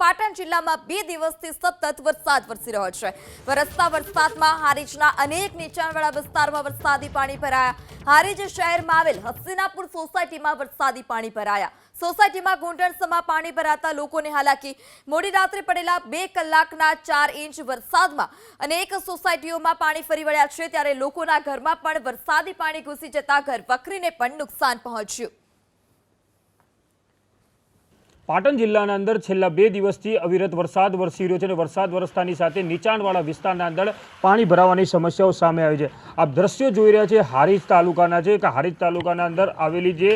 પાટણ જિલ્લામાં બે દિવસથી સતત વરસાદ વરસી રહ્યો છે. વરસતા વરસાદમાં હારીજના અનેક નીચાણવાળા વિસ્તારમાં વરસાદી પાણી ભરાયા. હારીજ શહેરમાં આવેલ હસ્તિનાપુર સોસાયટીમાં વરસાદી પાણી ભરાયા. સોસાયટીમાં ઘૂંટણસમાં પાણી ભરાતા લોકોને હાલાકી. મોડી રાત્રે પડેલા બે કલાકના ચાર ઇંચ વરસાદમાં અનેક સોસાયટીઓમાં પાણી ફરી વળ્યા છે, ત્યારે લોકોના ઘરમાં પણ વરસાદી પાણી ઘૂસી જતા ઘર વખરીને પણ નુકસાન પહોંચ્યું. પાટણ જિલ્લાના અંદર છેલ્લા બે દિવસથી અવિરત વરસાદ વરસી રહ્યો છે અને વરસાદ વરસતાની સાથે નીચાણવાળા વિસ્તારના અંદર પાણી ભરાવાની સમસ્યાઓ સામે આવી છે. આપ દ્રશ્યો જોઈ રહ્યા છે હારીજ તાલુકાના છે કે હારીજ તાલુકાના અંદર આવેલી જે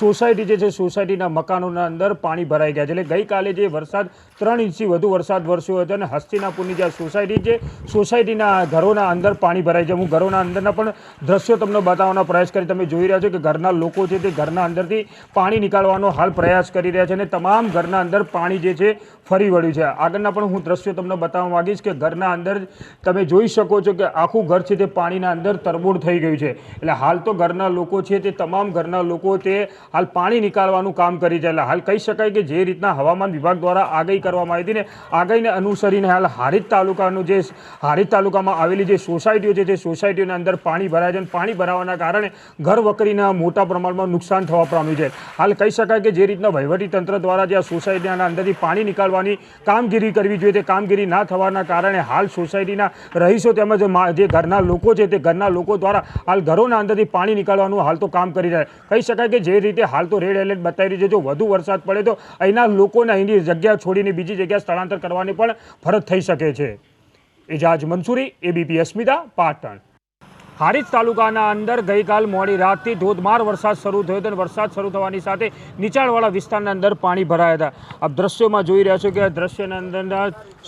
સોસાયટી જે છે સોસાયટીના મકાનોના અંદર પાણી ભરાઈ ગયા છે. એટલે ગઈકાલે જે વરસાદ ત્રણ ઇંચથી વધુ વરસાદ વરસ્યો હતો અને હસ્તિનાપુરની જે સોસાયટી છે, સોસાયટીના ઘરોના અંદર પાણી ભરાઈ છે. હું ઘરોના અંદરના પણ દ્રશ્યો તમને બતાવવાનો પ્રયાસ કરી, તમે જોઈ રહ્યા છો કે ઘરના લોકો છે તે ઘરના અંદરથી પાણી નીકાળવાનો હાલ પ્રયાસ કરી રહ્યા છે અને તમામ ઘરના અંદર પાણી જે છે ફરી વળ્યું છે. આગળના પણ હું દ્રશ્યો તમને બતાવવા માગીશ કે ઘરના અંદર તમે જોઈ શકો છો કે આખું ઘર છે તે પાણીના અંદર તરબોળ થઈ ગયું છે. એટલે હાલ તો ઘરના લોકો છે તે તમામ ઘરના લોકો તે હાલ પાણી નીકાળવાનું કામ કરી છે. એટલે હાલ કહી શકાય કે જે રીતના હવામાન વિભાગ દ્વારા આગાહી કરવામાં આવી હતી ને આગાહીને અનુસરીને હાલ હારીજ તાલુકાનું જે હારીજ તાલુકામાં આવેલી જે સોસાયટીઓ છે તે સોસાયટીઓના અંદર પાણી ભરાય છે અને પાણી ભરાવાના કારણે ઘર વકરીના મોટા પ્રમાણમાં નુકસાન થવા પામ્યું છે. હાલ કહી શકાય કે જે રીતના વહીવટી તંત્ર દ્વારા જે સોસાયટીના અંદરથી પાણી નીકાળવાની કામગીરી કરવી જોઈએ તે કામગીરી ના થવાના કારણે હાલ સોસાયટીના રહીશો તેમજ જે ઘરના લોકો છે તે ઘરના લોકો દ્વારા હાલ ઘરોના અંદરથી પાણી નીકાળવાનું હાલ તો કામ કરી રહ્યા કહી શકાય કે જે રીતે હાલ તો રેડ એલર્ટ બતાવી રહી છે. જો વધુ વરસાદ પડે તો અહીંના લોકોને અહીંની જગ્યા છોડીને બીજી જગ્યાએ સ્થળાંતર કરવાની પણ ફરજ થઈ શકે છે. એજાજ મંસૂરી, એબીપી અસ્મિતા, પાટણ. હારીજ તાલુકાના અંદર ગઈકાલ મોડી રાતથી ધોધમાર વરસાદ શરૂ થયો હતો અને વરસાદ શરૂ થવાની સાથે નીચાણવાળા વિસ્તારના અંદર પાણી ભરાયા હતા. આપ દ્રશ્યોમાં જોઈ રહ્યા છો કે આ દ્રશ્યના અંદરના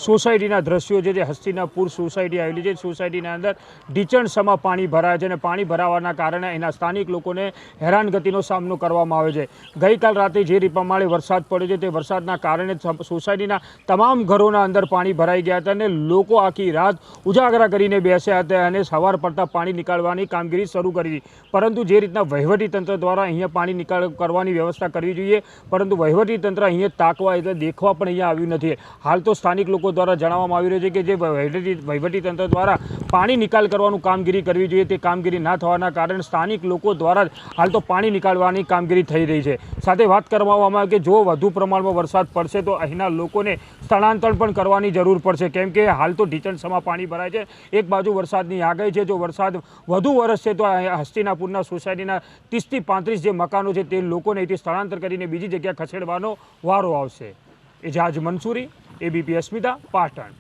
સોસાયટીના દ્રશ્યો જે હસ્તિનાપુર સોસાયટી આવેલી છે. સોસાયટીના અંદર ઢીચણસમાં પાણી ભરાય છે અને પાણી ભરાવાના કારણે એના સ્થાનિક લોકોને હેરાનગતિનો સામનો કરવામાં આવે છે. ગઈકાલ રાતે જે રીતે પ્રમાણે વરસાદ પડ્યો છે તે વરસાદના કારણે સોસાયટીના તમામ ઘરોના અંદર પાણી ભરાઈ ગયા હતા અને લોકો આખી રાત ઉજાગરા કરીને બેસ્યા હતા અને સવાર પડતા પાણી નીકાળવાની કામગીરી શરૂ કરી પરંતુ જે રીતના વહીવટી તંત્ર દ્વારા અહીંયા પાણી નિકાલ કરવાની વ્યવસ્થા કરવી જોઈએ, પરંતુ વહીવટી તંત્ર અહીંયા તાકવા એટલે દેખવા પણ અહીંયા આવ્યું નથી. હાલ તો સ્થાનિક લોકો દ્વારા જણાવવામાં આવી રહ્યું છે કે જે વહીવટી વહીવટી તંત્ર દ્વારા પાણી નિકાલ કરવાનું કામગીરી કરવી જોઈએ, તે કામગીરી ના થવાના કારણે સ્થાનિક લોકો દ્વારા જ હાલ તો પાણી નીકાળવાની કામગીરી થઈ રહી છે. સાથે વાત કરવામાં આવે કે જો વધુ પ્રમાણમાં વરસાદ પડશે તો અહીંના લોકોને સ્થળાંતર પણ કરવાની જરૂર પડશે. કેમ કે હાલ તો ઢીચણસમાં પાણી ભરાય છે. એક બાજુ વરસાદની આગાહી છે. જો વરસાદ વધુ વર્ષ છે તો હસ્તિનાપુરના સોસાયટીના ત્રીસથી પાંત્રીસ જે મકાનો છે તે લોકોને અહીંથી સ્થળાંતર કરીને બીજી જગ્યાએ ખસેડવાનો વારો આવશે. એજાજ મંસૂરી એબીપી અસ્મિતા પાટણ.